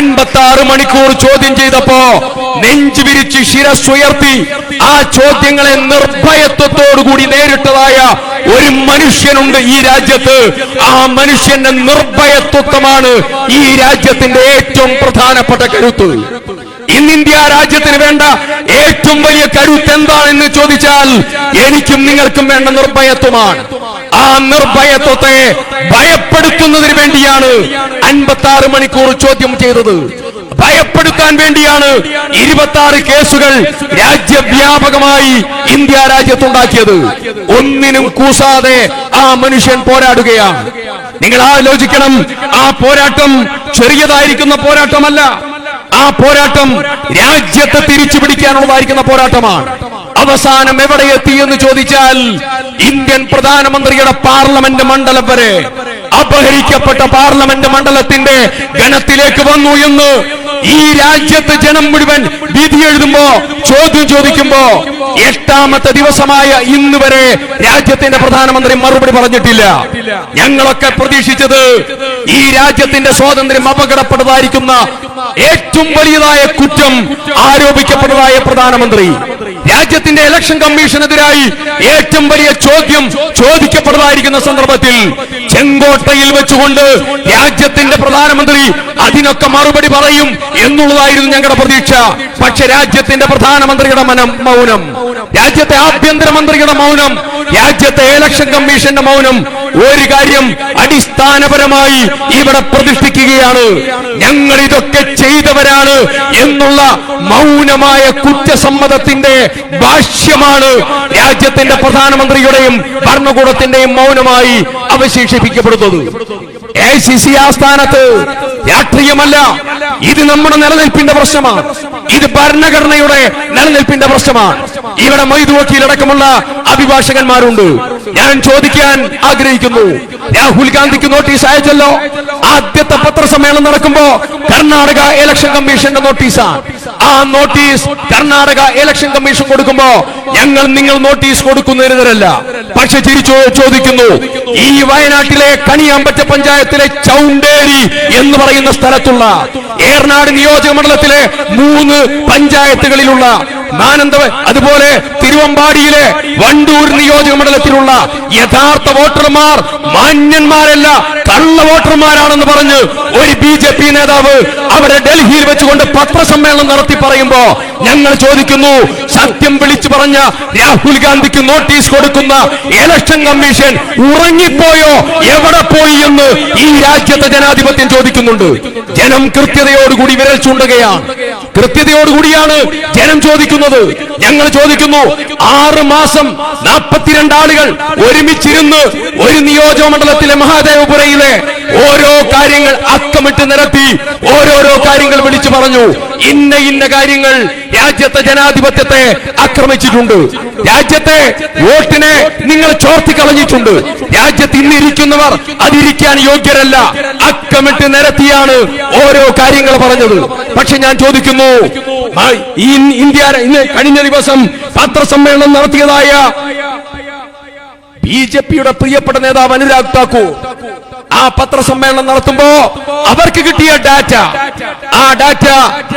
അൻപത്തി ആറ് മണിക്കൂർ ചോദ്യം ചെയ്തപ്പോ നെഞ്ചു വിരിച്ച് ശിരസ്സുയർത്തി ആ ചോദ്യങ്ങളെ നിർഭയത്വത്തോടുകൂടി നേരിട്ടതായ ഒരു മനുഷ്യനുണ്ട് ഈ രാജ്യത്ത്. ആ മനുഷ്യന്റെ നിർഭയത്വത്വമാണ് ഈ രാജ്യത്തിന്റെ ഏറ്റവും പ്രധാനപ്പെട്ട കരുത്ത്. ഇന്ന് ഇന്ത്യ രാജ്യത്തിന് വേണ്ട ഏറ്റവും വലിയ കരുത്ത് എന്താണെന്ന് ചോദിച്ചാൽ എനിക്കും നിങ്ങൾക്കും വേണ്ട നിർഭയത്വമാണ്. ആ നിർഭയത്വത്തെ ഭയപ്പെടുത്തുന്നതിന് വേണ്ടിയാണ് അൻപത്തി ആറ് മണിക്കൂർ ചോദ്യം ചെയ്തത്. ഭയപ്പെടുത്താൻ വേണ്ടിയാണ് ഇരുപത്തി ആറ് കേസുകൾ രാജ്യവ്യാപകമായി ഇന്ത്യ രാജ്യത്തുണ്ടാക്കിയത്. ഒന്നിനും കൂസാതെ ആ മനുഷ്യൻ പോരാടുകയാണ്. നിങ്ങൾ ആലോചിക്കണം ആ പോരാട്ടം ചെറിയതായിരിക്കുന്ന പോരാട്ടമല്ല. ആ പോരാട്ടം രാജ്യത്തെ തിരിച്ചു പിടിക്കാനുള്ളതായിരിക്കുന്ന പോരാട്ടമാണ്. അവസാനം എവിടെ എത്തി എന്ന് ചോദിച്ചാൽ ഇന്ത്യൻ പ്രധാനമന്ത്രിയുടെ പാർലമെന്റ് മണ്ഡലം വരെ. അപഹരിക്കപ്പെട്ട പാർലമെന്റ് മണ്ഡലത്തിന്റെ ഗണത്തിലേക്ക് വന്നു എന്ന് ഈ രാജ്യത്ത് ജനം മുഴുവൻ വിധി എഴുതുമ്പോ ചോദ്യം ചോദിക്കുമ്പോ എട്ടാമത്തെ ദിവസമായ ഇന്ന് വരെ രാജ്യത്തിന്റെ പ്രധാനമന്ത്രി മറുപടി പറഞ്ഞിട്ടില്ല. ഞങ്ങളൊക്കെ പ്രതീക്ഷിച്ചത് ഈ രാജ്യത്തിന്റെ സ്വാതന്ത്ര്യം അപകടപ്പെടുന്നതായിരിക്കുന്ന ഏറ്റവും വലിയതായ കുറ്റം ആരോപിക്കപ്പെട്ടതായ പ്രധാനമന്ത്രി. രാജ്യത്തിന്റെ ഇലക്ഷൻ കമ്മീഷനെതിരായി ഏറ്റവും വലിയ ചോദ്യം ചോദിക്കപ്പെടുന്നതായിരിക്കുന്ന സന്ദർഭത്തിൽ ചെങ്കോട്ടയിൽ വെച്ചുകൊണ്ട് രാജ്യത്തിന്റെ പ്രധാനമന്ത്രി അതിനൊക്കെ മറുപടി പറയും എന്നുള്ളതായിരുന്നു ഞങ്ങളുടെ പ്രതീക്ഷ. പക്ഷെ രാജ്യത്തിന്റെ പ്രധാനമന്ത്രിയുടെ മനം മൗനം രാജ്യത്തെ ആഭ്യന്തരമന്ത്രിയുടെ മൗനം രാജ്യത്തെ ഇലക്ഷൻ കമ്മീഷന്റെ മൗനം ഒരു കാര്യം അടിസ്ഥാനപരമായി ഇവിടെ പ്രതിഷ്ഠിക്കുകയാണ്. ഞങ്ങൾ ഇതൊക്കെ ചെയ്തവരാണ് എന്നുള്ള മൗനമായ കുറ്റസമ്മതത്തിന്റെ ഭാഷ്യമാണ് രാജ്യത്തിന്റെ പ്രധാനമന്ത്രിയുടെയും ഭരണകൂടത്തിന്റെയും മൗനമായി അവശേഷിപ്പിക്കപ്പെടുന്നത്. എ സി സി ആസ്ഥാനത്ത് രാഷ്ട്രീയമല്ല. ഇത് നമ്മുടെ നിലനിൽപ്പിന്റെ പ്രശ്നമാണ്. ഇത് ഭരണഘടനയുടെ നിലനിൽപ്പിന്റെ പ്രശ്നമാണ് ഇവിടെ മൊയ്തു വക്കീലടക്കമുള്ള അഭിഭാഷകന്മാരുണ്ട്. ഞാൻ ചോദിക്കാൻ ആഗ്രഹിക്കുന്നു. രാഹുൽ ഗാന്ധിക്ക് നോട്ടീസ് അയച്ചല്ലോ. ആദ്യത്തെ പത്രസമ്മേളനം നടക്കുമ്പോ കർണാടക ഇലക്ഷൻ കമ്മീഷന്റെ നോട്ടീസാണ് ആ. നോട്ടീസ് കർണാടക ഇലക്ഷൻ കമ്മീഷൻ കൊടുക്കുമ്പോ ഞങ്ങൾ നിങ്ങൾ നോട്ടീസ് കൊടുക്കുന്നതിനെതിരല്ല. പക്ഷെ തിരിച്ചു ചോദിക്കുന്നു. ഈ വയനാട്ടിലെ കണിയാമ്പറ്റ പഞ്ചായത്തിലെ ചൗണ്ടേരി എന്ന് പറയുന്ന സ്ഥലത്തുള്ള ഏർനാട് നിയോജക മണ്ഡലത്തിലെ മൂന്ന് പഞ്ചായത്തുകളിലുള്ള മാനന്ദവ അതുപോലെ തിരുവമ്പാടിയിലെ വണ്ടൂർ നിയോജക മണ്ഡലത്തിലുള്ള യഥാർത്ഥ വോട്ടർമാർ മാന്യന്മാരല്ല കള്ള വോട്ടർമാരാണെന്ന് പറഞ്ഞ് ഒരു ബി ജെ പി നേതാവ് അവിടെ ഡൽഹിയിൽ വെച്ചുകൊണ്ട് പത്രസമ്മേളനം നടത്തി പറയുമ്പോ ഞങ്ങൾ ചോദിക്കുന്നു സത്യം വിളിച്ചു പറഞ്ഞ രാഹുൽ ഗാന്ധിക്ക് നോട്ടീസ് കൊടുക്കുന്ന ഇലക്ഷൻ കമ്മീഷൻ ഉറങ്ങിപ്പോയോ എവിടെ പോയി എന്ന് ഈ രാജ്യത്തെ ജനാധിപത്യം ചോദിക്കുന്നുണ്ട്. ജനം കൃത്യതയോടുകൂടി വിരൽ ചൂണ്ടുകയാണ്. കൃത്യതയോടുകൂടിയാണ് ജനം ചോദിക്കുന്നത്. ഞങ്ങൾ ചോദിക്കുന്നു ആറ് മാസം നാൽപ്പത്തിരണ്ട് ആളുകൾ ഒരുമിച്ചിരുന്ന് ഒരു നിയോജക മണ്ഡലത്തിലെ മഹാദേവപുരയിലെ ഓരോ കാര്യങ്ങൾ അക്കമിട്ട് നിരത്തി ഓരോരോ കാര്യങ്ങൾ വിളിച്ചു പറഞ്ഞു. ഇന്ന ഇന്ന കാര്യങ്ങൾ രാജ്യത്തെ ജനാധിപത്യത്തെ ആക്രമിച്ചിട്ടുണ്ട്. രാജ്യത്തെ വോട്ടിനെ നിങ്ങൾ ചോർത്തി കളഞ്ഞിട്ടുണ്ട്. രാജ്യത്ത് ഇന്നിരിക്കുന്നവർ അതിരിക്കാൻ യോഗ്യരല്ല. അക്കമിട്ട് നിരത്തിയാണ് ഓരോ കാര്യങ്ങൾ പറഞ്ഞത്. പക്ഷെ ഞാൻ ചോദിക്കുന്നു ഈ ഇന്ത്യ ഇന്ന് കഴിഞ്ഞ ദിവസം പത്രസമ്മേളനം നടത്തിയതായ ബി ജെ പിയുടെ പ്രിയപ്പെട്ട നേതാവ് അനുരാഗ് താക്കൂർ ആ പത്രസമ്മേളനം നടത്തുമ്പോ അവർക്ക് കിട്ടിയ ഡാറ്റ. ആ ഡാറ്റ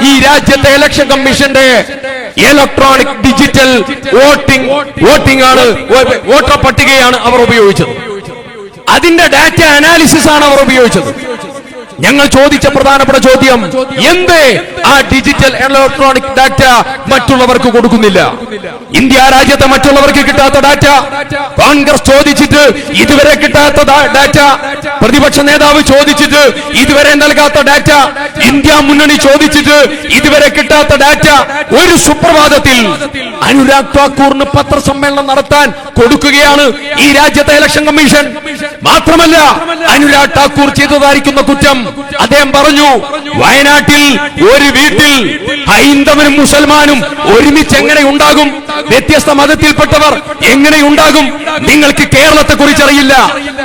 ഈ രാജ്യത്തെ ഇലക്ഷൻ കമ്മീഷന്റെ ഇലക്ട്രോണിക് ഡിജിറ്റൽ വോട്ടിംഗ് വോട്ടിംഗ് ആണ്. വോട്ടർ പട്ടികയാണ് അവർ ഉപയോഗിച്ചത്. അതിന്റെ ഡാറ്റ അനാലിസിസ് ആണ് അവർ ഉപയോഗിച്ചത്. ഞങ്ങൾ ചോദിച്ച പ്രധാനപ്പെട്ട ചോദ്യം എന്ത്? ആ ഡിജിറ്റൽ ഇലക്ട്രോണിക് ഡാറ്റ മറ്റുള്ളവർക്ക് കൊടുക്കുന്നില്ല. ഇന്ത്യ രാജ്യത്തെ മറ്റുള്ളവർക്ക് കിട്ടാത്ത ഡാറ്റ കോൺഗ്രസ് ചോദിച്ചിട്ട് ഇതുവരെ കിട്ടാത്ത ഡാറ്റ പ്രതിപക്ഷ നേതാവ് ചോദിച്ചിട്ട് ഇതുവരെ നൽകാത്ത ഡാറ്റ ഇന്ത്യ മുന്നണി ചോദിച്ചിട്ട് ഇതുവരെ കിട്ടാത്ത ഡാറ്റ ഒരു സുപ്രഭാതത്തിൽ അനുരാഗ് താക്കൂറിന് പത്രസമ്മേളനം നടത്താൻ കൊടുക്കുകയാണ് ഈ രാജ്യത്തെ ഇലക്ഷൻ കമ്മീഷൻ മാത്രമല്ല അനുരാഗ് താക്കൂർ ചെയ്തതായിരിക്കുന്ന കുറ്റം അദ്ദേഹം പറഞ്ഞു വയനാട്ടിൽ ഒരു വീട്ടിൽ ഹൈന്ദവനും മുസൽമാനും ഒരുമിച്ച് എങ്ങനെ ഉണ്ടാകും? വ്യത്യസ്ത മതത്തിൽപ്പെട്ടവർ എങ്ങനെയുണ്ടാകും നിങ്ങൾക്ക് കേരളത്തെ കുറിച്ചറിയില്ല.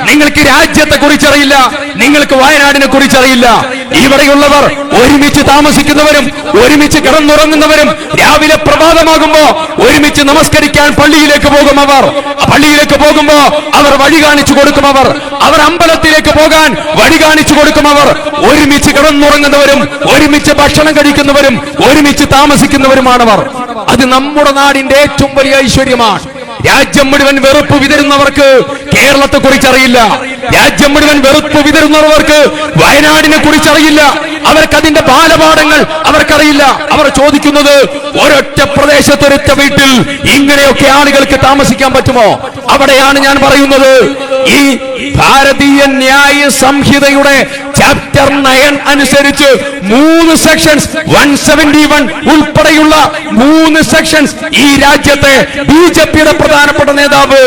നിങ്ങൾക്ക് രാജ്യത്തെ കുറിച്ചറിയില്ല. നിങ്ങൾക്ക് വയനാടിനെ കുറിച്ചറിയില്ല. ഇവിടെയുള്ളവർ ഒരുമിച്ച് താമസിക്കുന്നവരും ഒരുമിച്ച് കിടന്നുറങ്ങുന്നവരും രാവിലെ പ്രഭാതമാകുമ്പോ ഒരുമിച്ച് നമസ്കരിക്കാൻ പള്ളിയിലേക്ക് പോകും അവർ. പള്ളിയിലേക്ക് പോകുമ്പോ അവർ വഴി കാണിച്ചു കൊടുക്കും അവർ. അവർ അമ്പലത്തിലേക്ക് പോകാൻ വഴി കാണിച്ചു കൊടുക്കും അവർ. ഒരുമിച്ച് കിടന്നുറങ്ങുന്നവരും ഒരുമിച്ച് ഭക്ഷണം കഴിക്കുന്നവരും ഒരുമിച്ച് താമസിക്കുന്നവരുമാണവർ അത് നമ്മുടെ നാടിന്റെ ഏറ്റവും വലിയ ഐശ്വര്യമാണ്. രാജ്യം മുഴുവൻ വെറുപ്പ് വിതരുന്നവർക്ക് കേരളത്തെ കുറിച്ചറിയില്ല. രാജ്യം മുഴുവൻ വെറുപ്പ് വിതരുന്നവർക്ക് വയനാടിനെ കുറിച്ചറിയില്ല. അവർക്ക് അതിന്റെ ബാലപാഠങ്ങൾ അവർക്കറിയില്ല. അവർ ചോദിക്കുന്നത് ഒരൊറ്റ പ്രദേശത്ത് ഒരൊറ്റ വീട്ടിൽ ഇങ്ങനെയൊക്കെ ആളുകൾക്ക് താമസിക്കാൻ പറ്റുമോ? അവിടെയാണ് ഞാൻ പറയുന്നത് ഈ ഭാരതീയ ന്യായ സംഹിതയുടെ ചാപ്റ്റർ നയൻ അനുസരിച്ച് മൂന്ന് സെക്ഷൻസ് വൺ സെവന്റി വൺ ഉൾപ്പെടെയുള്ള മൂന്ന് സെക്ഷൻസ് ഈ രാജ്യത്തെ ബി ജെ പിയുടെ പ്രധാനപ്പെട്ട നേതാവ്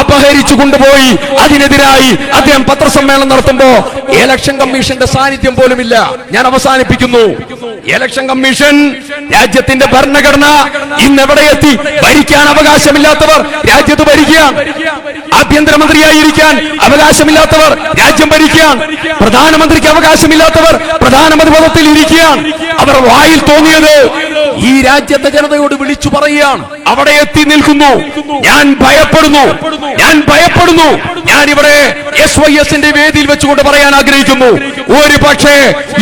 അപഹരിച്ചു കൊണ്ടുപോയി. അതിനെതിരായി അദ്ദേഹം പത്രസമ്മേളനം നടത്തുമ്പോ ഇലക്ഷൻ കമ്മീഷന്റെ സാന്നിധ്യം പോലുമില്ല. ഞാൻ അവസാനിപ്പിക്കുന്നു. ഇലക്ഷൻ കമ്മീഷൻ രാജ്യത്തിന്റെ ഭരണഘടന ഇന്ന് എവിടെ എത്തി? ഭരിക്കാൻ അവകാശമില്ലാത്തവർ രാജ്യത്ത് ഭരിക്കുകയാണ് ആഭ്യന്തരമന്ത്രിയായിരിക്കാൻ അവകാശമില്ലാത്തവർ രാജ്യം ഭരിക്കുകയാണ് പ്രധാനമന്ത്രിക്ക് അവകാശമില്ലാത്തവർ പ്രധാനമന്ത്രി പദത്തിൽ ഇരിക്കുകയാണ്. അവർ വായിൽ തോന്നിയത് ഈ രാജ്യത്തെ ജനതയോട് വിളിച്ചു പറയുകയാണ്. അവിടെ എത്തി നിൽക്കുന്നു. ഞാൻ ഭയപ്പെടുന്നു. ഞാൻ ഭയപ്പെടുന്നു. ഞാൻ ഇവിടെ എസ് വൈ എസിന്റെ വേദിയിൽ വെച്ചുകൊണ്ട് പറയാൻ ആഗ്രഹിക്കുന്നു. ഒരു പക്ഷേ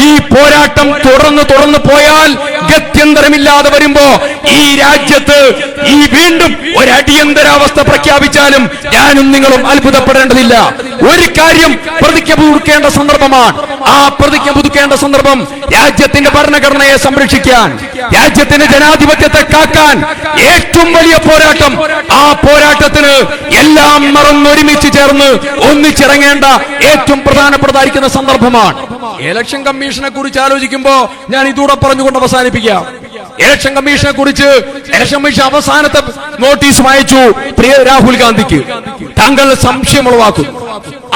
ഈ പോരാട്ടം തുടർന്ന് തുടർന്ന് പോയാൽ ഗത്യന്തരമില്ലാതെ വരുമ്പോ ഈ രാജ്യത്ത് ഈ വീണ്ടും ഒരു അടിയന്തരാവസ്ഥ പ്രഖ്യാപിച്ചാലും ഞാനും നിങ്ങളും അത്ഭുതപ്പെടേണ്ടതില്ല. ഒരു കാര്യം പ്രതിജ്ഞ പുതുക്കേണ്ട സന്ദർഭമാണ്. ആ പ്രതിജ്ഞ പുതുക്കേണ്ട സന്ദർഭം രാജ്യത്തിന്റെ ഭരണഘടനയെ സംരക്ഷിക്കാൻ രാജ്യത്തിന്റെ ജനാധിപത്യത്തെ കാക്കാൻ ഏറ്റവും വലിയ പോരാട്ടം. ആ പോരാട്ടത്തിന് എല്ലാം മറന്നൊരുമിച്ച് ചേർന്ന് ഒന്നിച്ചിറങ്ങേണ്ട ഏറ്റവും പ്രധാനപ്പെട്ടതായിരിക്കുന്ന സന്ദർഭമാണ്. ഇലക്ഷൻ കമ്മീഷനെ കുറിച്ച് ആലോചിക്കുമ്പോ ഞാൻ ഇതൂടെ പറഞ്ഞുകൊണ്ട് അവസാനിപ്പിക്കാം ഇലക്ഷൻ കമ്മീഷനെ കുറിച്ച് ഇലക്ഷൻ കമ്മീഷൻ അവസാനത്തെ നോട്ടീസ് വായിച്ചു. പ്രിയ രാഹുൽ ഗാന്ധിക്ക്. താങ്കൾ സംശയം ഉളവാക്കും.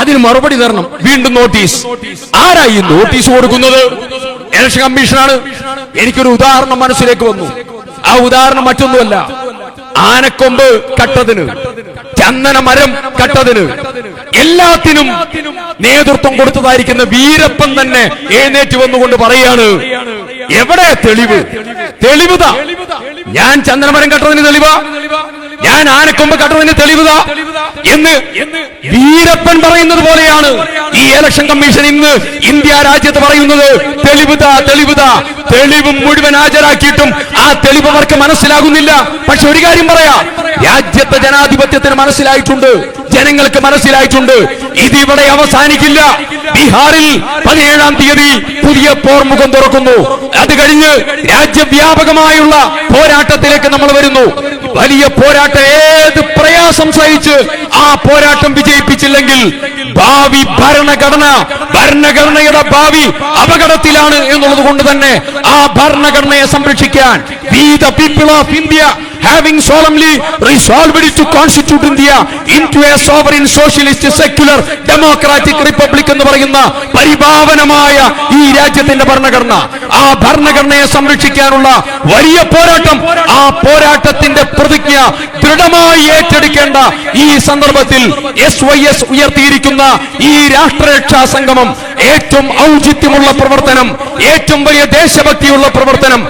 അതിന് മറുപടി തരണം. വീണ്ടും നോട്ടീസ് ആരായി ഈ നോട്ടീസ് കൊടുക്കുന്നത്? ഇലക്ഷൻ കമ്മീഷനാണ് എനിക്കൊരു ഉദാഹരണം മനസ്സിലേക്ക് വന്നു. ആ ഉദാഹരണം മറ്റൊന്നുമല്ല. ആനക്കൊമ്പ് കട്ടതിന്. ചന്ദന മരം കട്ടതിന്. എല്ലാത്തിനും നേതൃത്വം കൊടുത്തതായിരിക്കുന്ന വീരപ്പൻ തന്നെ എഴുന്നേറ്റ് വന്നുകൊണ്ട് പറയാണ് എവിടെ തെളിവ്? തെളിവുതാ. ഞാൻ ചന്ദനമരം കട്ടതിന് തെളിവ. ഞാൻ ആനക്കൊമ്പ് കട്ടതിന് തെളിവുതാ. എന്ന് വീരപ്പൻ പറയുന്നത് പോലെയാണ് ഈ ഇലക്ഷൻ കമ്മീഷൻ ഇന്ന് ഇന്ത്യ രാജ്യത്ത് പറയുന്നത്. തെളിവുതാ തെളിവുതാ. തെളിവും മുഴുവൻ ഹാജരാക്കിയിട്ടും ആ തെളിവ് അവർക്ക് മനസ്സിലാകുന്നില്ല. പക്ഷെ ഒരു കാര്യം പറയാം. രാജ്യത്തെ ജനാധിപത്യത്തിന് മനസ്സിലായിട്ടുണ്ട്. ജനങ്ങൾക്ക് മനസ്സിലായിട്ടുണ്ട്. ഇതിവിടെ അവസാനിക്കില്ല. ബീഹാറിൽ പതിനേഴാം തീയതി പുതിയ പോർമുഖം തുറക്കുന്നു. അത് കഴിഞ്ഞ് രാജ്യവ്യാപകമായുള്ള പോരാട്ടത്തിലേക്ക് നമ്മൾ വരുന്നു. വലിയ പോരാട്ടം ഏത് പ്രയാസം സഹിച്ച് ആ പോരാട്ടം വിജയിപ്പിച്ചില്ലെങ്കിൽ ഭാവി ഭരണഘടന ഭരണഘടനയുടെ ഭാവി അപകടത്തിലാണ് എന്നുള്ളത് കൊണ്ട് തന്നെ ആ ഭരണഘടനയെ സംരക്ഷിക്കാൻ we the people of India having solemnly resolved to constitute India into a sovereign socialist secular democratic republic എന്ന് പറയുന്ന പരിഭാവനമായ ഈ രാജ്യത്തിന്റെ ഭരണഘടന. ആ ഭരണഘടനയെ സംരക്ഷിക്കാനുള്ള വലിയ പോരാട്ടം ആ പോരാട്ടത്തിന്റെ പ്രതിജ്ഞ ദൃഢമായി ഏറ്റെടുക്കേണ്ട ഈ സന്ദർഭത്തിൽ എസ് വൈ എസ് ഉയർത്തിയിരിക്കുന്ന ഈ രാഷ്ട്രരക്ഷാ സംഗമം ഏറ്റവും ഔചിത്യമുള്ള പ്രവർത്തനം ഏറ്റവും വലിയ ദേശഭക്തിയുള്ള പ്രവർത്തനം